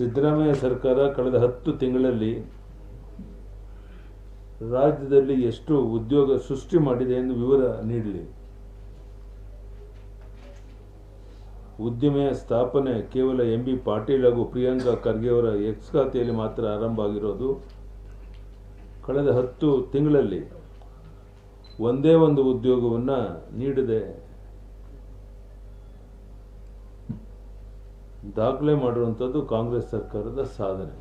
ಸಿದ್ದರಾಮಯ್ಯ ಸರ್ಕಾರ ಕಳೆದ ಹತ್ತು ತಿಂಗಳಲ್ಲಿ ರಾಜ್ಯದಲ್ಲಿ ಎಷ್ಟು ಉದ್ಯೋಗ ಸೃಷ್ಟಿ ಮಾಡಿದೆ ಎಂದು ವಿವರ ನೀಡಲಿ. ಉದ್ಯಮೆಯ ಸ್ಥಾಪನೆ ಕೇವಲ ಎಂ ಬಿ ಪಾಟೀಲ್ ಹಾಗೂ ಪ್ರಿಯಾಂಕಾ ಖರ್ಗೆ ಅವರ ಎಕ್ಸ್ ಖಾತೆಯಲ್ಲಿ ಮಾತ್ರ ಆರಂಭ ಆಗಿರೋದು. ಕಳೆದ ಹತ್ತು ತಿಂಗಳಲ್ಲಿ ಒಂದೇ ಒಂದು ಉದ್ಯೋಗವನ್ನು ನೀಡದೆ ದಾಖಲೆ ಮಾಡಿರುವಂಥದ್ದು ಕಾಂಗ್ರೆಸ್ ಸರ್ಕಾರದ ಸಾಧನೆ.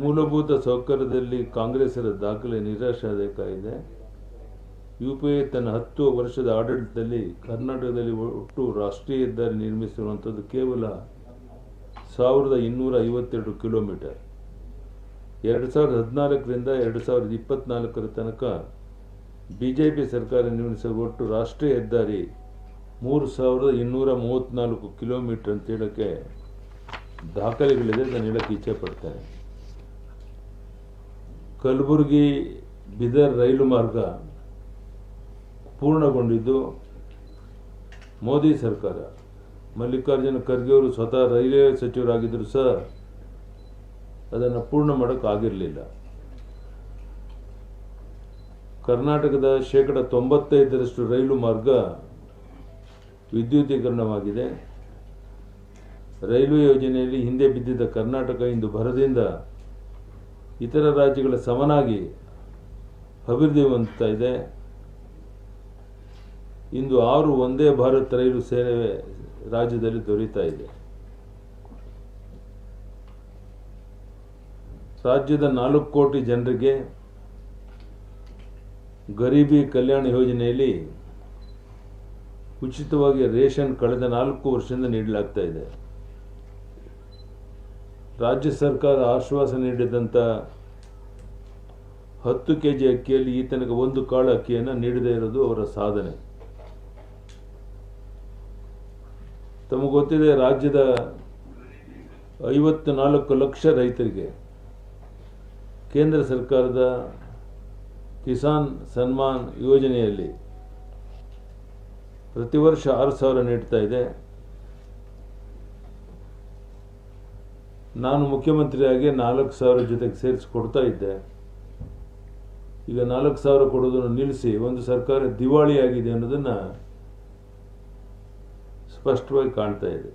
ಮೂಲಭೂತ ಸೌಕರ್ಯದಲ್ಲಿ ಕಾಂಗ್ರೆಸ್ಸರ ದಾಖಲೆ ನಿರಾಶಾದಾಯಕ ಇದೆ ಯು ಪಿ ಎ ತನ್ನ ಹತ್ತು ವರ್ಷದ ಆಡಳಿತದಲ್ಲಿ ಕರ್ನಾಟಕದಲ್ಲಿ ಒಟ್ಟು ರಾಷ್ಟ್ರೀಯ ಹೆದ್ದಾರಿ ನಿರ್ಮಿಸಿರುವಂಥದ್ದು ಕೇವಲ ಸಾವಿರದ ಇನ್ನೂರ ಐವತ್ತೆರಡು ಕಿಲೋಮೀಟರ್. ಎರಡು ಸಾವಿರದ ಹದಿನಾಲ್ಕರಿಂದ ಎರಡು ಸಾವಿರದ ಇಪ್ಪತ್ತ್ನಾಲ್ಕರ ತನಕ ಬಿ ಜೆ ಪಿ ಸರ್ಕಾರ ನಿರ್ಮಿಸಿದ ಒಟ್ಟು ರಾಷ್ಟ್ರೀಯ ಹೆದ್ದಾರಿ ಮೂರು ಸಾವಿರದ ಇನ್ನೂರ ಮೂವತ್ತ್ನಾಲ್ಕು ಕಿಲೋಮೀಟರ್ ಅಂತ ಹೇಳೋಕ್ಕೆ ದಾಖಲೆಗಳಿದೆ ನಾನು ಹೇಳೋಕ್ಕೆ ಇಚ್ಛೆ ಪಡ್ತೇನೆ. ಕಲಬುರಗಿ ಬಿದರ್ ರೈಲು ಮಾರ್ಗ ಪೂರ್ಣಗೊಂಡಿದ್ದು ಮೋದಿ ಸರ್ಕಾರ. ಮಲ್ಲಿಕಾರ್ಜುನ ಖರ್ಗೆ ಅವರು ಸ್ವತಃ ರೈಲ್ವೆ ಸಚಿವರಾಗಿದ್ದರು ಸಹ ಅದನ್ನು ಪೂರ್ಣ ಮಾಡೋಕ್ಕಾಗಿರಲಿಲ್ಲ ಕರ್ನಾಟಕದ ಶೇಕಡ ತೊಂಬತ್ತೈದರಷ್ಟು ರೈಲು ಮಾರ್ಗ ವಿದ್ಯುದೀಕರಣವಾಗಿದೆ ರೈಲ್ವೆ ಯೋಜನೆಯಲ್ಲಿ ಹಿಂದೆ ಬಿದ್ದಿದ್ದ ಕರ್ನಾಟಕ ಇಂದು ಭರದಿಂದ ಇತರ ರಾಜ್ಯಗಳ ಸಮನಾಗಿ ಅಭಿವೃದ್ಧಿ ಹೊಂದ್ತಾ ಇದೆ. ಇಂದು ಆರು ಒಂದೇ ಭಾರತ್ ರೈಲು ಸೇವೆ ರಾಜ್ಯದಲ್ಲಿ ದೊರೀತಾ ಇದೆ. ರಾಜ್ಯದ ನಾಲ್ಕು ಕೋಟಿ ಜನರಿಗೆ ಗರೀಬಿ ಕಲ್ಯಾಣ ಯೋಜನೆಯಲ್ಲಿ ಉಚಿತವಾಗಿ ರೇಷನ್ ಕಳೆದ ನಾಲ್ಕು ವರ್ಷದಿಂದ ನೀಡಲಾಗ್ತಾ ಇದೆ. ರಾಜ್ಯ ಸರ್ಕಾರ ಆಶ್ವಾಸ ನೀಡಿದಂಥ ಹತ್ತು ಕೆ ಜಿ ಅಕ್ಕಿಯಲ್ಲಿ ಈ ತನಕ ಒಂದು ಕಾಳು ಅಕ್ಕಿಯನ್ನು ನೀಡದೇ ಇರೋದು ಅವರ ಸಾಧನೆ. ತಮಗೆ ಗೊತ್ತಿದೆ, ರಾಜ್ಯದ ಐವತ್ತು ನಾಲ್ಕು ಲಕ್ಷ ರೈತರಿಗೆ ಕೇಂದ್ರ ಸರ್ಕಾರದ ಕಿಸಾನ್ ಸನ್ಮಾನ್ ಯೋಜನೆಯಲ್ಲಿ ಪ್ರತಿ ವರ್ಷ ಆರು ಸಾವಿರ ನೀಡ್ತಾ ಇದೆ. ನಾನು ಮುಖ್ಯಮಂತ್ರಿಯಾಗಿ ನಾಲ್ಕು ಸಾವಿರ ಜೊತೆಗೆ ಸೇರಿಸಿ ಕೊಡ್ತಾ ಇದ್ದೆ. ಈಗ ನಾಲ್ಕು ಸಾವಿರ ಕೊಡೋದನ್ನು ನಿಲ್ಲಿಸಿ ಒಂದು ಸರ್ಕಾರ ದಿವಾಳಿಯಾಗಿದೆ ಅನ್ನೋದನ್ನು ಸ್ಪಷ್ಟವಾಗಿ ಕಾಣ್ತಾ ಇದೆ.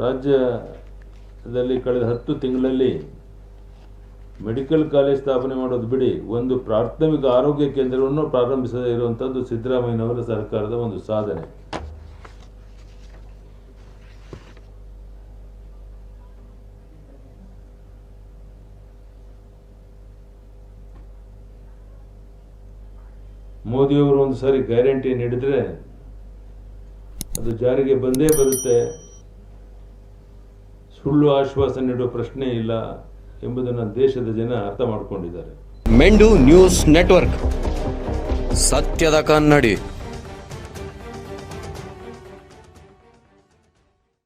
ರಾಜ್ಯದಲ್ಲಿ ಕಳೆದ ಹತ್ತು ತಿಂಗಳಲ್ಲಿ ಮೆಡಿಕಲ್ ಕಾಲೇಜ್ ಸ್ಥಾಪನೆ ಮಾಡೋದು ಬಿಡಿ, ಒಂದು ಪ್ರಾಥಮಿಕ ಆರೋಗ್ಯ ಕೇಂದ್ರವನ್ನು ಪ್ರಾರಂಭಿಸದೇ ಇರುವಂಥದ್ದು ಸಿದ್ದರಾಮಯ್ಯನವರ ಸರ್ಕಾರದ ಒಂದು ಸಾಧನೆ. ಮೋದಿಯವರು ಒಂದು ಸಾರಿ ಗ್ಯಾರಂಟಿ ನೀಡಿದರೆ ಅದು ಜಾರಿಗೆ ಬಂದೇ ಬರುತ್ತೆ. ಸುಳ್ಳು ಆಶ್ವಾಸನೆ ನೀಡುವ ಪ್ರಶ್ನೆ ಇಲ್ಲ ಎಂಬುದನ್ನು ದೇಶದ ಜನ ಅರ್ಥ ಮಾಡಿಕೊಂಡಿದ್ದಾರೆ. ಮೆಂಡು ನ್ಯೂಸ್ ನೆಟ್ವರ್ಕ್. ಸತ್ಯದ ಕನ್ನಡಿ.